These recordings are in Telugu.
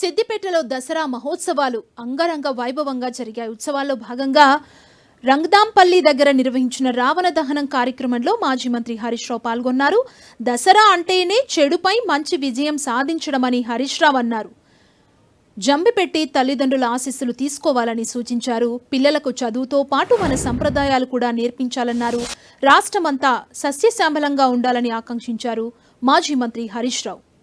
సిద్దిపేటలో దసరా మహోత్సవాలు అంగరంగ వైభవంగా జరిగాయి. ఉత్సవాల్లో భాగంగా రంగదాంపల్లి దగ్గర నిర్వహించిన రావణ దహనం కార్యక్రమంలో మాజీ మంత్రి హరీష్ రావు పాల్గొన్నారు. దసరా అంటేనే చెడుపై మంచి విజయం సాధించడమని హరీష్ రావు అన్నారు. జంబిపెట్టి తల్లిదండ్రుల ఆశీస్సులు తీసుకోవాలని సూచించారు. పిల్లలకు చదువుతో పాటు మన సంప్రదాయాలు కూడా నేర్పించాలన్నారు. రాష్ట్రమంతా సస్యశ్యామలంగా ఉండాలని ఆకాంక్షించారు మాజీ మంత్రి హరీష్ రావు.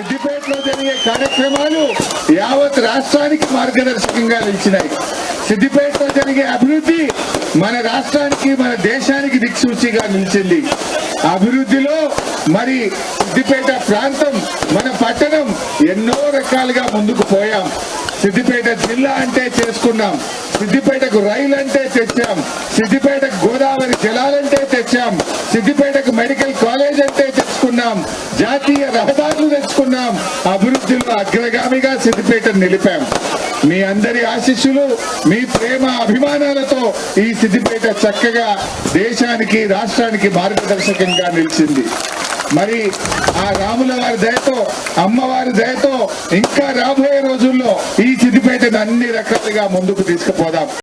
సిద్దిపేటలో జరిగే కార్యక్రమాలు యావత్ రాష్ట్రానికి మార్గదర్శకంగా నిలిచినాయి. సిద్దిపేటలో జరిగే అభివృద్ధి మన రాష్ట్రానికి మన దేశానికి దిక్సూచిగా నిలిచింది. అభివృద్ధిలో మరి సిద్దిపేట ప్రాంతం మన పట్టణం ఎన్నో రకాలుగా ముందుకు పోయాం. సిద్దిపేట జిల్లా అంటే చేసుకున్నాం. సిద్దిపేటకు రైలు అంటే తెచ్చాం. సిద్దిపేటకు గోదావరి జలాలంటే తెచ్చాం. సిద్దిపేటకు మెడికల్ కాలేజ్ అంటే తెచ్చుకున్నాం. జాతీయ రహదారి అగ్రగామిగా సిద్దిపేట నిలిపాం. మీ అందరి ఆశీస్సులు మీ ప్రేమ అభిమానాలతో ఈ సిద్దిపేట చక్కగా దేశానికి రాష్ట్రానికి మార్గదర్శకంగా నిలిచింది. మరి ఆ రాముల వారి దయతో అమ్మవారి దయతో ఇంకా రాబోయే రోజుల్లో ఈ సిద్దిపేటను అన్ని రకాలుగా ముందుకు తీసుకుపోదాం.